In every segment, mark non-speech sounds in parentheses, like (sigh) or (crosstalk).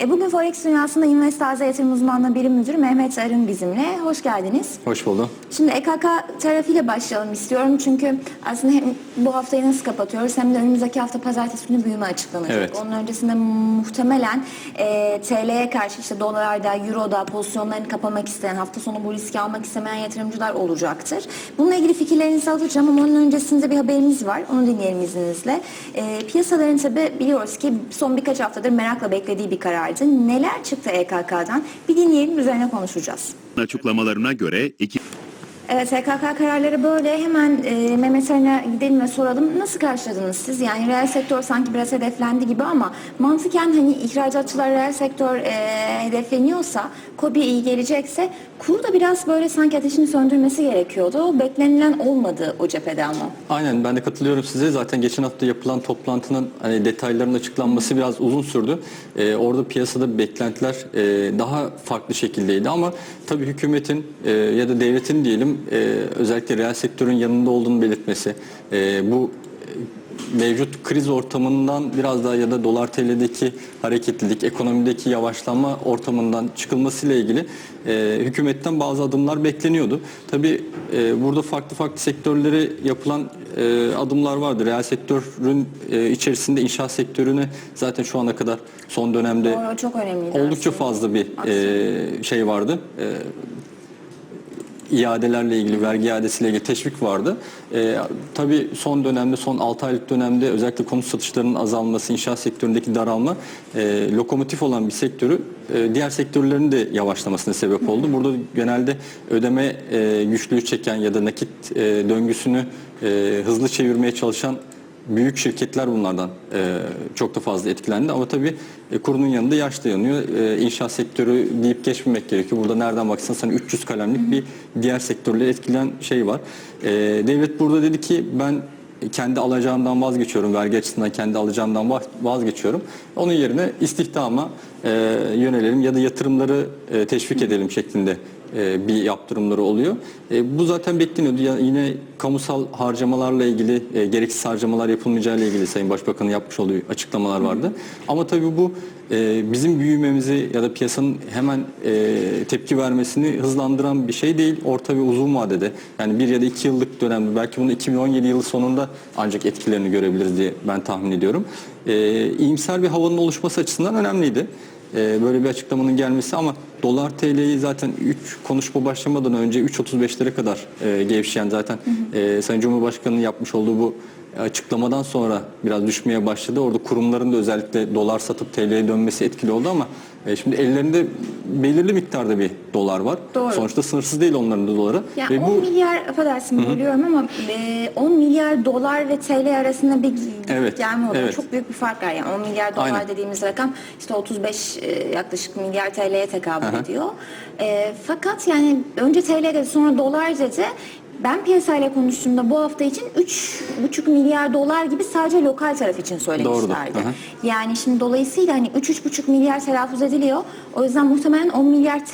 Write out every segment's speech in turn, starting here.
E, Bugün Forex dünyasında Investaze yatırım uzmanlığı birim müdürü Mehmet Arın bizimle. Hoş geldiniz. Hoş buldum. Şimdi EKK tarafıyla başlayalım istiyorum çünkü aslında hem bu haftayı nasıl kapatıyoruz hem de önümüzdeki hafta pazartesi günü büyüme açıklanacak. Evet. Onun öncesinde muhtemelen e, TL'ye karşı işte dolarda, euroda pozisyonlarını kapamak isteyen, hafta sonu bu riski almak istemeyen yatırımcılar olacaktır. Bununla ilgili fikirlerinizi alacağım ama onun öncesinde bir haberimiz var. Onu dinleyelim izninizle. E, piyasaların tabi biliyoruz ki son birkaç haftadır merakla beklediği bir karardı. Neler çıktı EKK'dan? Bir dinleyelim üzerine konuşacağız. açıklamalarına göre iki Evet SKK kararları böyle. Hemen e, Mehmet Arın'a gidelim ve soralım. Nasıl karşıladınız siz? Yani reel sektör sanki biraz hedeflendi gibi ama mantıken hani ihracatçılar reel sektör e, hedefleniyorsa, KOBİ iyi gelecekse kur da biraz böyle sanki ateşini söndürmesi gerekiyordu. Beklenilen olmadı o cephede ama. Aynen ben de katılıyorum size. Zaten geçen hafta yapılan toplantının hani detaylarının açıklanması biraz uzun sürdü. Ee, orada piyasada beklentiler e, daha farklı şekildeydi ama tabii hükümetin e, ya da devletin diyelim e, özellikle reel sektörün yanında olduğunu belirtmesi, e, bu mevcut kriz ortamından biraz daha ya da dolar TL'deki hareketlilik, ekonomideki yavaşlama ortamından çıkılmasıyla ilgili e, hükümetten bazı adımlar bekleniyordu. Tabii e, burada farklı farklı sektörlere yapılan e, adımlar vardı. Reel sektörün e, içerisinde inşaat sektörüne zaten şu ana kadar son dönemde Doğru, çok oldukça aslında. fazla bir e, şey vardı. E, iadelerle ilgili, vergi iadesiyle ilgili teşvik vardı. Ee, tabii son dönemde, son 6 aylık dönemde özellikle konut satışlarının azalması, inşaat sektöründeki daralma e, lokomotif olan bir sektörü e, diğer sektörlerin de yavaşlamasına sebep oldu. Burada genelde ödeme e, güçlüğü çeken ya da nakit e, döngüsünü e, hızlı çevirmeye çalışan büyük şirketler bunlardan e, çok da fazla etkilendi ama tabii e, kurunun yanında yaş da yanıyor. E, inşaat sektörü deyip geçmemek gerekiyor. Burada nereden baksanız hani 300 kalemlik bir diğer sektörleri etkileyen şey var. E, devlet burada dedi ki ben kendi alacağımdan vazgeçiyorum. Vergi açısından kendi alacağımdan vaz- vazgeçiyorum. Onun yerine istihdama e, yönelelim ya da yatırımları e, teşvik edelim şeklinde e, bir yaptırımları oluyor. E, bu zaten bekleniyordu. Ya yine kamusal harcamalarla ilgili e, gereksiz harcamalar yapılmayacağı ile ilgili Sayın Başbakan'ın yapmış olduğu açıklamalar vardı. Ama tabii bu e, bizim büyümemizi ya da piyasanın hemen e, tepki vermesini hızlandıran bir şey değil. Orta ve uzun vadede yani bir ya da iki yıllık dönemde belki bunu 2017 yılı sonunda ancak etkilerini görebiliriz diye ben tahmin ediyorum. E, bir havanın oluşması açısından önemliydi e, böyle bir açıklamanın gelmesi ama dolar TL'yi zaten 3 konuşma başlamadan önce 3.35'lere kadar e, gevşeyen zaten e, Sayın Cumhurbaşkanı'nın yapmış olduğu bu açıklamadan sonra biraz düşmeye başladı. Orada kurumların da özellikle dolar satıp TL'ye dönmesi etkili oldu ama e, şimdi ellerinde belirli miktarda bir dolar var. Doğru. Sonuçta sınırsız değil onların da doları. Ya Ve 10 bu milyar affedersin bölüyorum ama e, 10 milyar dolar ve TL arasında bir Evet, gelme oluyor. evet. Çok büyük bir fark var yani 10 milyar dolar Aynen. dediğimiz rakam işte 35 e, yaklaşık milyar TL'ye tekabül Aha. ediyor. E, fakat yani önce TL dedi sonra dolar dedi. Ben piyasayla konuştuğumda bu hafta için 3,5 milyar dolar gibi sadece lokal taraf için söylemişlerdi. Doğrudur, aha. Yani şimdi dolayısıyla hani 3-3,5 milyar telaffuz ediliyor. O yüzden muhtemelen 10 milyar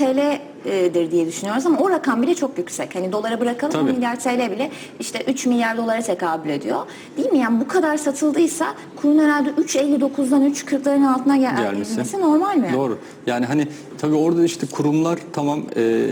TL'dir diye düşünüyoruz ama o rakam bile çok yüksek. Hani dolara bırakalım 10 Tabii. milyar TL bile işte 3 milyar dolara tekabül ediyor. Değil mi? Yani bu kadar satıldıysa kurun herhalde 3.59'dan 3.40'ların altına gel Gelmesi. gelmesi normal mi? Doğru. Yani hani tabii orada işte kurumlar tamam e,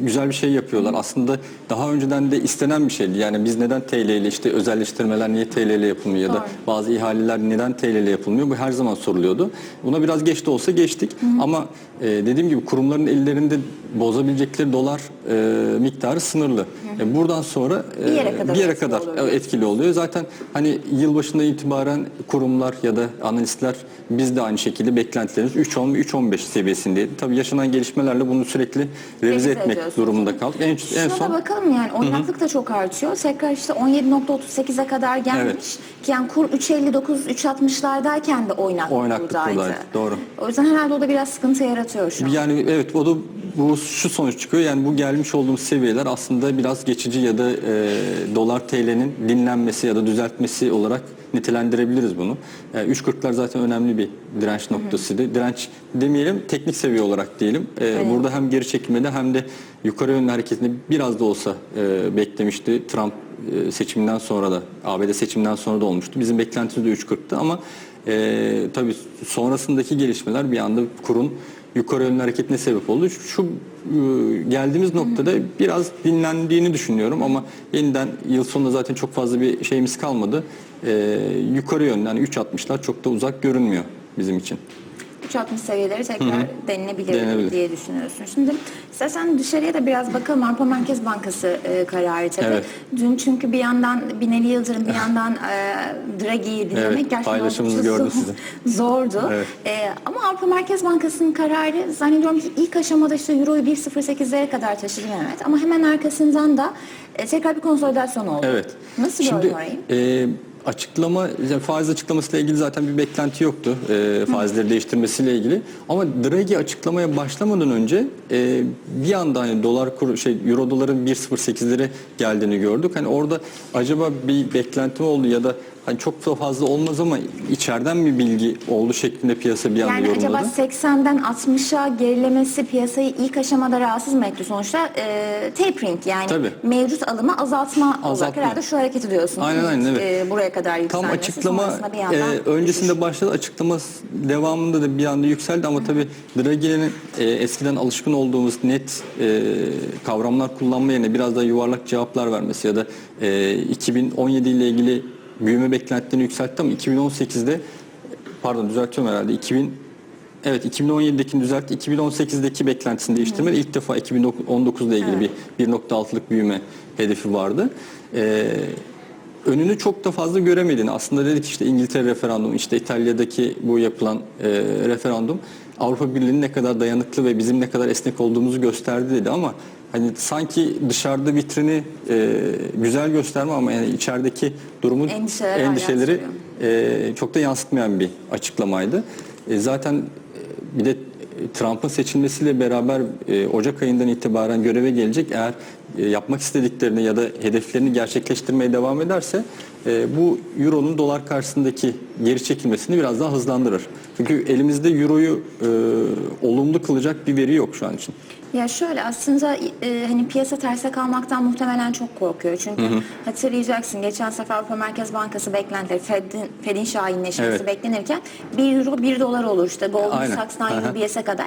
güzel bir şey yapıyorlar. Aslında daha önceden de istenen bir şeydi. Yani biz neden TL ile işte özelleştirmeler niye TL ile yapılmıyor ya da bazı ihaleler neden TL ile yapılmıyor? Bu her zaman soruluyordu. Buna biraz geç de olsa geçtik. Ama e, dediğim gibi kurumların ellerinde bozabilecekleri dolar e, miktarı sınırlı. E, buradan sonra e, Bir yere kadar bir yere etkili kadar e, diyorsun. etkili oluyor. Zaten hani yılbaşından itibaren kurumlar ya da analistler biz de aynı şekilde beklentilerimiz 3.10 ve 3.15 seviyesindeydi. Tabii yaşanan gelişmelerle bunu sürekli revize Revize etmek durumunda kaldık. En, en Şuna son da bakalım yani oynaklık da çok artıyor. Tekrar işte 17.38'e kadar gelmiş. Evet. Yani kur 3.59 3.60'lardayken de oynaklık, Oynaklık buradaydı, doğru. O yüzden herhalde o da biraz sıkıntı yaratıyor şu an. yani evet o da bu şu sonuç çıkıyor. Yani bu gelmiş olduğumuz seviyeler aslında biraz geçici ya da e, dolar TL'nin dinlenmesi ya da düzeltmesi olarak nitelendirebiliriz bunu. Yani 3.40'lar zaten önemli bir direnç noktasıydı. Direnç demeyelim, teknik seviye olarak diyelim. E, Burada hem geri çekilmede hem de yukarı yönlü hareketini biraz da olsa e, beklemişti. Trump e, seçiminden sonra da ABD seçiminden sonra da olmuştu. Bizim beklentimiz de 3.40'tı ama e, tabii sonrasındaki gelişmeler bir anda kurun yukarı yönlü hareketine sebep oldu. Şu, şu, e, geldiğimiz noktada biraz dinlendiğini düşünüyorum ama yeniden yıl sonunda zaten çok fazla bir şeyimiz kalmadı. E, yukarı yönlü yani 3.60'lar çok da uzak görünmüyor bizim için. 3.60 seviyeleri tekrar denilebilir, Denenebilir. diye düşünüyorsun. Şimdi istersen dışarıya da biraz bakalım. Avrupa Merkez Bankası e, kararı tabii. Evet. Dün çünkü bir yandan Binali Yıldırım bir yandan e, Draghi'yi dinlemek Evet, gerçekten gördüm (laughs) zordu. Evet. E, ama Avrupa Merkez Bankası'nın kararı zannediyorum ki ilk aşamada işte Euro'yu 1.08'lere kadar taşıdı Mehmet. Ama hemen arkasından da e, tekrar bir konsolidasyon oldu. Evet. Nasıl Şimdi gördün orayı? e, açıklama, yani faiz açıklamasıyla ilgili zaten bir beklenti yoktu. E, faizleri değiştirmesiyle ilgili. Ama Draghi açıklamaya başlamadan önce e, bir anda hani dolar kuru şey euro doların 1.08'lere geldiğini gördük. Hani orada acaba bir beklenti mi oldu ya da hani çok da fazla olmaz ama içeriden bir bilgi oldu şeklinde piyasa bir anda Yani yorumladı. acaba 80'den 60'a gerilemesi piyasayı ilk aşamada rahatsız mı etti? Sonuçta e, tapering yani Tabii. mevcut alımı azaltma, olarak Azaltma. herhalde şu hareketi diyorsunuz. Aynen, aynen, evet. E, buraya kadar Tam yükselmesi açıklama sonrasında bir e, öncesinde başladı açıklama devamında da bir anda yükseldi ama tabii Draghi'nin e, eskiden alışkın olduğumuz net e, kavramlar kullanma yerine biraz daha yuvarlak cevaplar vermesi ya da e, 2017 ile ilgili büyüme beklentilerini yükseltti ama 2018'de pardon düzeltiyorum herhalde 2000 Evet 2017'dekini düzeltti. 2018'deki beklentisini değiştirmedi. İlk defa 2019 ile ilgili bir 1.6'lık büyüme hedefi vardı. Ee, önünü çok da fazla göremediğini aslında dedik işte İngiltere referandumu işte İtalya'daki bu yapılan e, referandum Avrupa Birliği'nin ne kadar dayanıklı ve bizim ne kadar esnek olduğumuzu gösterdi dedi ama hani sanki dışarıda vitrini e, güzel gösterme ama yani içerideki durumun Endişeler endişeleri e, çok da yansıtmayan bir açıklamaydı. E, zaten e, bir de Trump'ın seçilmesiyle beraber e, Ocak ayından itibaren göreve gelecek. Eğer e, yapmak istediklerini ya da hedeflerini gerçekleştirmeye devam ederse e, bu Euro'nun dolar karşısındaki geri çekilmesini biraz daha hızlandırır. Çünkü elimizde Euro'yu e, olumlu kılacak bir veri yok şu an için. Ya şöyle aslında e, hani piyasa terse kalmaktan muhtemelen çok korkuyor. Çünkü hatırlayacaksın geçen sefer Avrupa Merkez Bankası beklentileri Fed'in, Fed'in şahinleşmesi Evet. beklenirken beklenirken 1 euro 1 dolar olur işte Goldman Aynen. Sachs'tan. UBS'e kadar.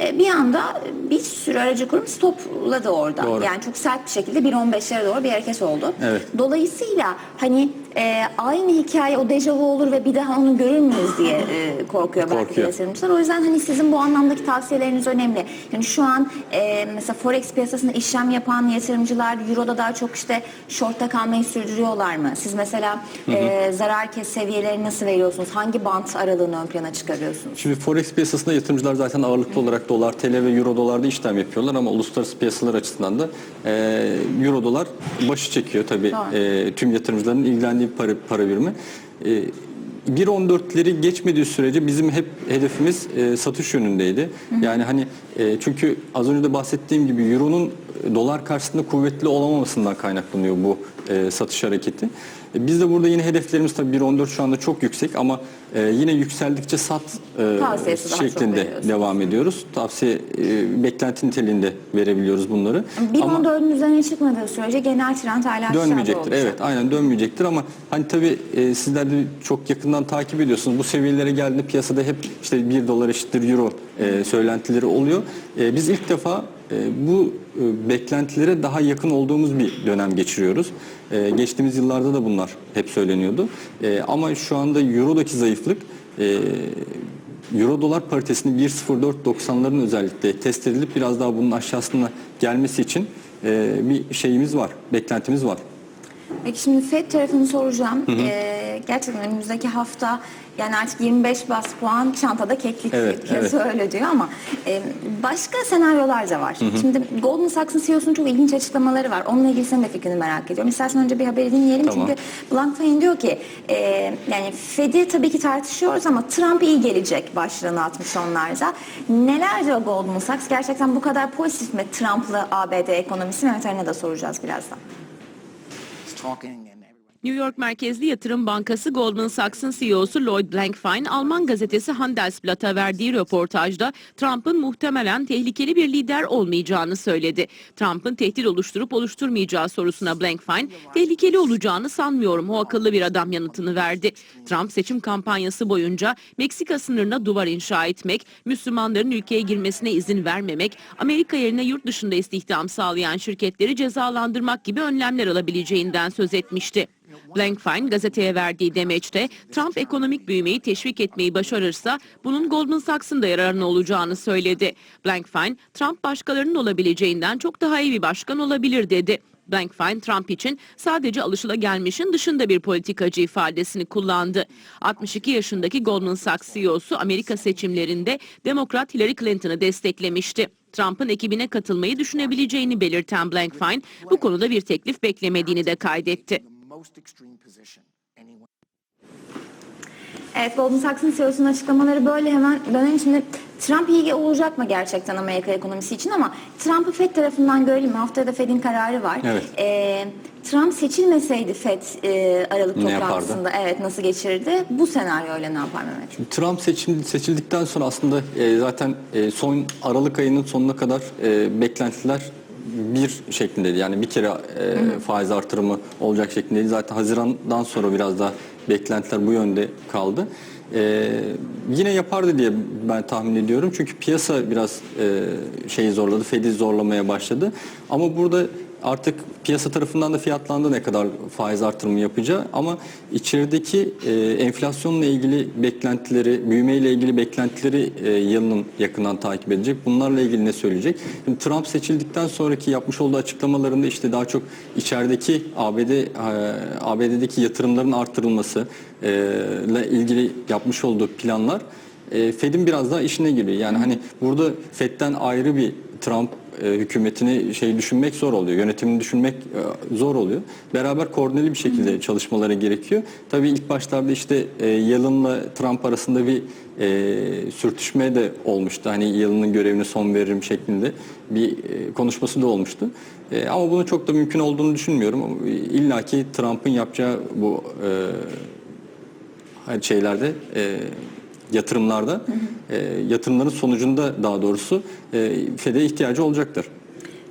E, bir anda bir sürü aracı kurum stopladı orada. Doğru. Yani çok sert bir şekilde 1.15'lere doğru bir hareket oldu. Evet. Dolayısıyla hani e, aynı hikaye o dejavu olur ve bir daha onu görür müyüz diye (laughs) e, korkuyor belki de Korkuyor. yatırımcılar. O yüzden hani sizin bu anlamdaki tavsiyeleriniz önemli. Yani şu an e, mesela forex piyasasında işlem yapan yatırımcılar euroda daha çok işte shortta kalmayı sürdürüyorlar mı? Siz mesela e, zarar kes seviyeleri nasıl veriyorsunuz? Hangi bant aralığını ön plana çıkarıyorsunuz? Şimdi forex piyasasında yatırımcılar zaten ağırlıklı olarak dolar, TL ve euro dolarda işlem yapıyorlar ama uluslararası piyasalar açısından da e, euro dolar başı çekiyor tabii Doğru. e, tüm yatırımcıların ilgilendiği para, para birimi. E, 1.14'leri geçmediği sürece bizim hep hedefimiz e, satış yönündeydi. Yani hani e, çünkü az önce de bahsettiğim gibi euronun e, dolar karşısında kuvvetli olamamasından kaynaklanıyor bu e, satış hareketi. E, biz de burada yine hedeflerimiz tabii 1.14 şu anda çok yüksek ama e, yine yükseldikçe sat e, şeklinde devam ediyoruz. Tavsiye e, beklenti niteliğinde verebiliyoruz bunları. Ama 1.14'ün üzerine çıkmadığı sürece genel trend hala aşağıda dönmeyecektir. Evet, aynen dönmeyecektir ama hani tabii e, sizler de çok yakından takip ediyorsunuz. Bu seviyelere geldiğinde piyasada hep işte 1 dolar eşittir euro e, söylentileri oluyor. E, biz ilk defa bu e, beklentilere daha yakın olduğumuz bir dönem geçiriyoruz. E, geçtiğimiz yıllarda da bunlar hep söyleniyordu. E, ama şu anda eurodaki zayıflık e, Euro dolar paritesini 1.04.90'ların özellikle test edilip biraz daha bunun aşağısına gelmesi için e, bir şeyimiz var, beklentimiz var. Peki şimdi FED tarafını soracağım. Ee, gerçekten önümüzdeki hafta yani artık 25 bas puan çantada keklik Evet, piyasa öyle diyor ama e, başka senaryolar da var. Şimdi Goldman Sachs'ın CEO'sunun çok ilginç açıklamaları var. Onunla ilgili senin de fikrini merak ediyorum. İstersen önce bir haberi dinleyelim. Tamam. Çünkü Blankfein diyor ki e, yani Fed'i tabii ki tartışıyoruz ama Trump iyi gelecek başlığını atmış onlarda. Neler diyor Goldman Sachs? Gerçekten bu kadar pozitif mi Trump'lı ABD ekonomisi? Mehmet Arin'e de soracağız birazdan. talking New York merkezli yatırım bankası Goldman Sachs'ın CEO'su Lloyd Blankfein, Alman gazetesi Handelsblatt'a verdiği röportajda Trump'ın muhtemelen tehlikeli bir lider olmayacağını söyledi. Trump'ın tehdit oluşturup oluşturmayacağı sorusuna Blankfein, tehlikeli olacağını sanmıyorum o akıllı bir adam yanıtını verdi. Trump seçim kampanyası boyunca Meksika sınırına duvar inşa etmek, Müslümanların ülkeye girmesine izin vermemek, Amerika yerine yurt dışında istihdam sağlayan şirketleri cezalandırmak gibi önlemler alabileceğinden söz etmişti. Blankfein gazeteye verdiği demeçte Trump ekonomik büyümeyi teşvik etmeyi başarırsa bunun Goldman Sachs'ın da yararına olacağını söyledi. Blankfein, Trump başkalarının olabileceğinden çok daha iyi bir başkan olabilir dedi. Blankfein, Trump için sadece alışılagelmişin dışında bir politikacı ifadesini kullandı. 62 yaşındaki Goldman Sachs CEO'su Amerika seçimlerinde Demokrat Hillary Clinton'ı desteklemişti. Trump'ın ekibine katılmayı düşünebileceğini belirten Blankfein, bu konuda bir teklif beklemediğini de kaydetti. Most extreme position anyone Evet Goldman Sachs'ın CEO'sunun açıklamaları böyle hemen dönelim şimdi Trump iyi olacak mı gerçekten Amerika ekonomisi için ama Trump'ı FED tarafından görelim? Haftaya da FED'in kararı var. Evet. Ee, Trump seçilmeseydi FED e, Aralık Ne yapardı? toplantısında evet nasıl geçirdi? Bu senaryoyla ne yapar Mehmet? Trump seçim, seçildikten sonra aslında e, zaten e, son Aralık ayının sonuna kadar e, beklentiler bir şeklindeydi. Yani bir kere e, faiz artırımı olacak şeklindeydi. Zaten Haziran'dan sonra biraz daha beklentiler bu yönde kaldı. E, yine yapardı diye ben tahmin ediyorum. Çünkü piyasa biraz e, şeyi zorladı, Fed'i zorlamaya başladı. Ama burada artık piyasa tarafından da fiyatlandı ne kadar faiz artırımı yapacağı ama içerideki e, enflasyonla ilgili beklentileri, büyümeyle ilgili beklentileri e, yılının yakından takip edecek. Bunlarla ilgili ne söyleyecek? Şimdi Trump seçildikten sonraki yapmış olduğu açıklamalarında işte daha çok içerideki ABD e, ABD'deki yatırımların artırılması e, ile ilgili yapmış olduğu planlar e, Fed'in biraz daha işine giriyor. Yani hani burada Fed'den ayrı bir Trump e, hükümetini şey düşünmek zor oluyor. Yönetimini düşünmek e, zor oluyor. Beraber koordineli bir şekilde çalışmaları gerekiyor. Tabii ilk başlarda işte e, Yalın'la Trump arasında bir e, sürtüşme de olmuştu. Hani Yalın'ın görevine son veririm şeklinde bir e, konuşması da olmuştu. E, ama bunun çok da mümkün olduğunu düşünmüyorum. İlla ki Trump'ın yapacağı bu e, şeylerde e, yatırımlarda e, yatırımların sonucunda daha doğrusu e, FED'e ihtiyacı olacaktır.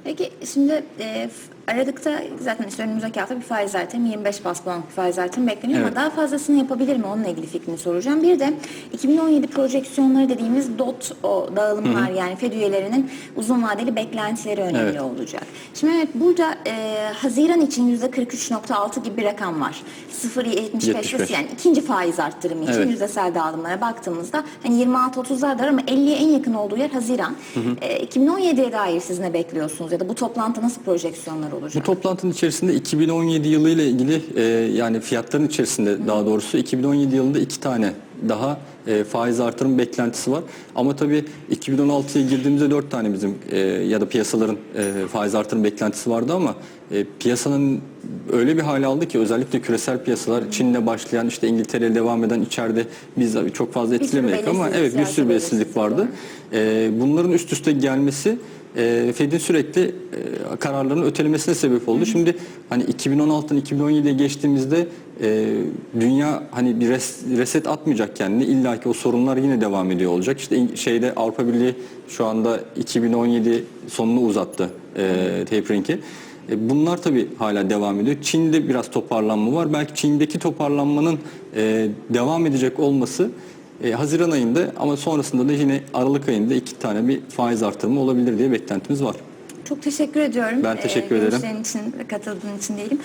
Peki şimdi e, Aralık'ta zaten işte önümüzdeki hafta bir faiz artırımı 25 bas puan faiz artırımı bekleniyor Evet. ama daha fazlasını yapabilir mi? Onunla ilgili fikrini soracağım. Bir de 2017 projeksiyonları dediğimiz DOT o dağılımlar yani FED üyelerinin uzun vadeli beklentileri önemli Evet. olacak. Şimdi evet burada e, Haziran için %43.6 gibi bir rakam var. 0.75 75. yani ikinci faiz arttırımı için Evet. yüzdesel dağılımlara baktığımızda hani 26-30'lar var ama 50'ye en yakın olduğu yer Haziran. E, 2017'ye dair siz ne bekliyorsunuz ya da bu toplantı nasıl projeksiyonlar Bu olacak? toplantının içerisinde 2017 yılı ile ilgili e, yani fiyatların içerisinde daha doğrusu 2017 yılında iki tane daha e, faiz artırım beklentisi var. Ama tabii 2016'ya girdiğimizde dört tane bizim e, ya da piyasaların e, faiz artırım beklentisi vardı ama e, piyasanın öyle bir hale aldı ki özellikle küresel piyasalar Çin'le başlayan işte İngiltere'yle devam eden içeride biz çok fazla etkilemedik ama evet bir sürü belirsizlik vardı. var. E, bunların üst üste gelmesi e, Fed'in sürekli e, kararlarını ötelemesine sebep oldu. Şimdi hani 2016'dan 2017'ye geçtiğimizde e, dünya hani bir res- reset atmayacak kendini. İlla ki o sorunlar yine devam ediyor olacak. İşte şeyde Avrupa Birliği şu anda 2017 sonunu uzattı e, tapering'i. E, Bunlar tabii hala devam ediyor. Çin'de biraz toparlanma var. Belki Çin'deki toparlanmanın e, devam edecek olması e, Haziran ayında ama sonrasında da yine Aralık ayında iki tane bir faiz artırımı olabilir diye beklentimiz var. Çok teşekkür ediyorum. Ben teşekkür Ee, ederim. Görüşlerin için katıldığın için diyelim.